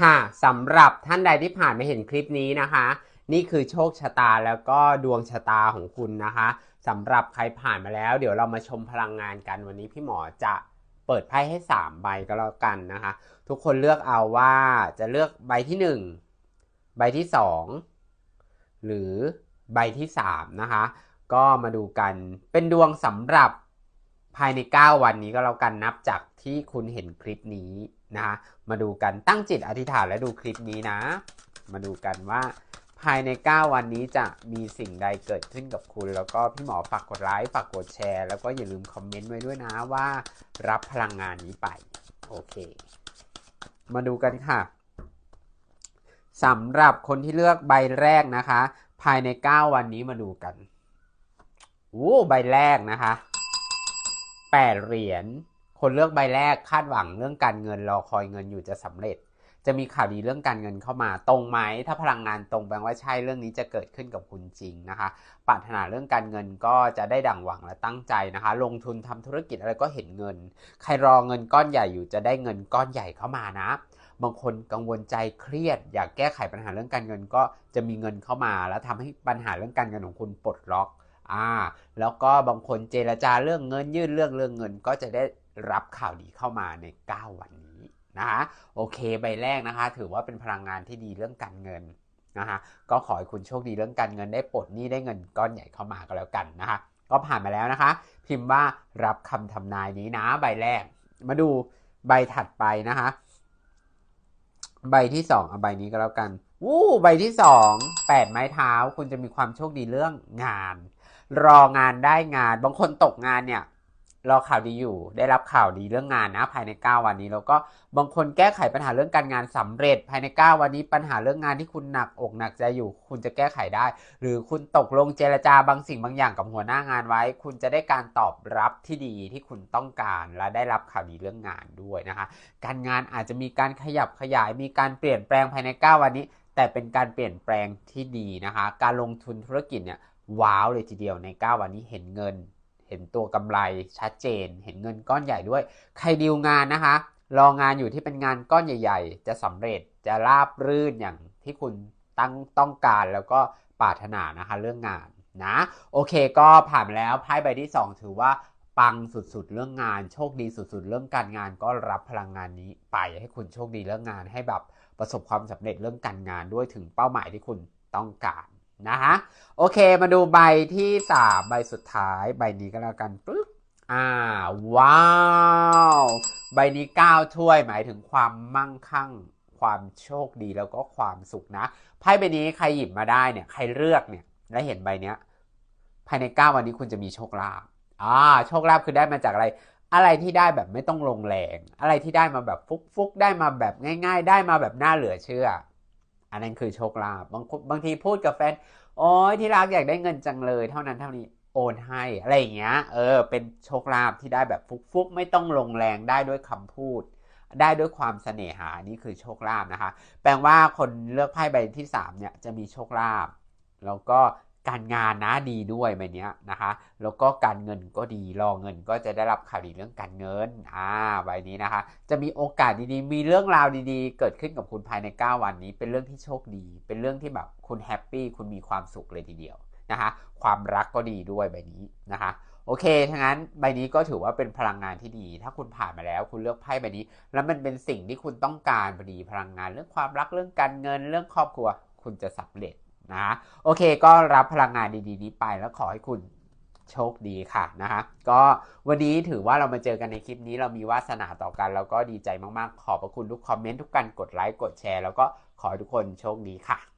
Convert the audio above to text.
ค่ะสำหรับท่านใดที่ผ่านมาเห็นคลิปนี้นะคะ นี่คือโชคชะตาแล้วก็ดวงชะตาของคุณนะคะสำหรับใครผ่านมาแล้ว เดี๋ยวเรามาชมพลังงานกันวันนี้พี่หมอจะเปิดไพ่ให้ 3 ใบก็แล้วกันนะคะ ทุกคนเลือกเอาว่าจะเลือกใบที่ 1 ใบที่ 2 หรือใบที่ 3 นะคะ ก็มาดูกันเป็นดวงสำหรับภายใน 9 วันนี้ก็แล้วกันนับจากที่คุณเห็นคลิปนี้ นะคะมาดูกันตั้งจิตอธิษฐานและดูคลิปนี้นะ มาดูกันว่า ภายใน 9 วันนี้จะมีสิ่งใดเกิดขึ้นกับคุณ แล้วก็พี่หมอฝากกดไลค์ฝากกดแชร์ แล้วก็อย่าลืมคอมเมนต์ไว้ด้วยนะว่ารับพลังงานนี้ไป โอเค มาดูกันค่ะสำหรับคนที่เลือกใบแรกนะคะ ภายใน 9 วันนี้มาดูกันโอ้ใบแรกนะคะ 8 เหรียญ คนเลือกใบแรกคาดหวังเรื่องการเงินรอคอยเงินอยู่จะสำเร็จ จะมีข่าวดีเรื่องการเงินเข้ามาตรงไหม ถ้าพลังงานตรงแปลว่าใช่เรื่องนี้จะเกิดขึ้นกับคุณจริงนะคะปรารถนาเรื่องการเงินก็จะได้ดังหวังและตั้งใจนะคะ ลงทุนทำธุรกิจอะไรก็เห็นเงิน ใครรอเงินก้อนใหญ่อยู่จะได้เงินก้อนใหญ่เข้ามานะบางคนกังวลใจเครียด อยากแก้ไขปัญหาเรื่องการเงินก็จะมีเงินเข้ามา แล้วทำให้ปัญหาเรื่องการเงินของคุณปลดล็อกอ่าแล้วก็บางคนเจรจาเรื่องเงินยื่นเรื่องเรื่องเงินก็จะได้ รับข่าวดีเข้ามาใน 9 วันนี้นะคะโอเคใบแรกนะคะ ถือว่าเป็นพลังงานที่ดีเรื่องการเงินนะคะก็ขอให้คุณโชคดีเรื่องการเงินได้ปลดหนี้ได้เงินก้อนใหญ่เข้ามาก็แล้วกันนะคะ ก็ผ่านมาแล้วนะคะ พิมพ์ว่ารับคำทำนายนี้นะใบแรก มาดูใบถัดไปนะคะ ใบที่2เอาใบนี้ก็แล้วกันวู้ใบที่2 8ไม้เท้า คุณจะมีความโชคดีเรื่องงาน รองานได้งาน บางคนตกงานเนี่ย รอข่าวดีอยู่ ได้รับข่าวดีเรื่องงานนะภายใน 9 วันนี้ แล้วก็บางคนแก้ไขปัญหาเรื่องการงานสำเร็จ ภายใน 9 วันนี้ปัญหาเรื่องงานที่คุณหนักอกหนักใจอยู่ คุณจะแก้ไขได้ หรือคุณตกลงเจรจาบางสิ่งบางอย่างกับหัวหน้างานไว้ คุณจะได้การตอบรับที่ดีที่คุณต้องการ และได้รับข่าวดีเรื่องงานด้วยนะคะ การงานอาจจะมีการขยับขยาย มีการเปลี่ยนแปลงภายใน 9 วันนี้ แต่เป็นการเปลี่ยนแปลงที่ดีนะคะ การลงทุนธุรกิจเนี่ยว้าวเลยทีเดียวใน 9 วันนี้เห็นเงิน เห็นตัวกำไรชัดเจน เห็นเงินก้อนใหญ่ด้วย ใครดีลงานนะคะ รองานอยู่ที่เป็นงานก้อนใหญ่ ๆ จะสำเร็จจะราบรื่นอย่างที่คุณตั้งต้องการแล้วก็ปรารถนานะคะเรื่องงานนะโอเคก็ผ่านแล้วไพ่ใบที่ 2 ถือว่าปังสุดๆ เรื่องงาน โชคดีสุดๆ เรื่องการงานก็รับพลังงานนี้ไปให้คุณโชคดีเรื่องงานให้แบบประสบความสำเร็จเรื่องการงานด้วยถึงเป้าหมายที่คุณต้องการ นะคะโอเคมาดูใบที่3ใบสุดท้ายใบนี้ก็แล้วกันปึ๊บอ่าว้าว ใบนี้9ถ้วยหมายถึงความมั่งคั่ง ความโชคดีแล้วก็ความสุขนะไพ่ใบนี้ใครหยิบมาได้เนี่ยใครเลือกเนี่ยและเห็นใบเนี้ยภายใน9วันนี้คุณจะมีโชคลาภอ่าโชคลาภคือได้มาจากอะไร อะไรที่ได้แบบไม่ต้องลงแรง อะไรที่ได้มาแบบฟุกๆได้มาแบบง่าย ๆ ได้มาแบบน่าเหลือเชื่อ อันนั้นคือโชคลาภบางบางทีพูดกับแฟนโอ้ยที่รักอยากได้เงินจังเลย เท่านั้นเท่านี้โอนให้อะไรอย่างเงี้ย เออ เป็นโชคลาภที่ได้แบบฟุกๆ ไม่ต้องลงแรงได้ด้วยคำพูด ได้ด้วยความเสน่หานี่คือโชคลาภนะคะ แปลว่าคนเลือกไพ่ใบที่3เนี่ยจะมีโชคลาภแล้วก็ การงานนะดีด้วยใบนี้นะคะ แล้วก็การเงินก็ดีรอเงินก็จะได้รับข่าวดีเรื่องการเงินอ่าใบนี้นะคะ จะมีโอกาสดีๆ มีเรื่องราวดีๆ เกิดขึ้นกับคุณภายใน 9 วันนี้ เป็นเรื่องที่โชคดี เป็นเรื่องที่แบบคุณแฮปปี้คุณมีความสุขเลยทีเดียวนะคะความรักก็ดีด้วยใบนี้นะคะโอเคทั้งนั้นใบนี้ก็ถือว่าเป็นพลังงานที่ดี ถ้าคุณผ่านมาแล้ว คุณเลือกไพ่ใบนี้ แล้วมันเป็นสิ่งที่คุณต้องการพอดีพลังงาน เรื่องความรักเรื่องการเงินเรื่องครอบครัว คุณจะสำเร็จ นะโอเคก็รับพลังงานดีๆ นี้ไปแล้วขอให้คุณโชคดีค่ะนะคะก็วันนี้ถือว่าเรามาเจอกันในคลิปนี้เรามีวาสนาต่อกัน แล้วก็ดีใจมากๆ ขอบพระคุณทุกคอมเมนต์ทุกการกดไลค์กดแชร์ แล้วก็ขอให้ทุกคนโชคดีค่ะ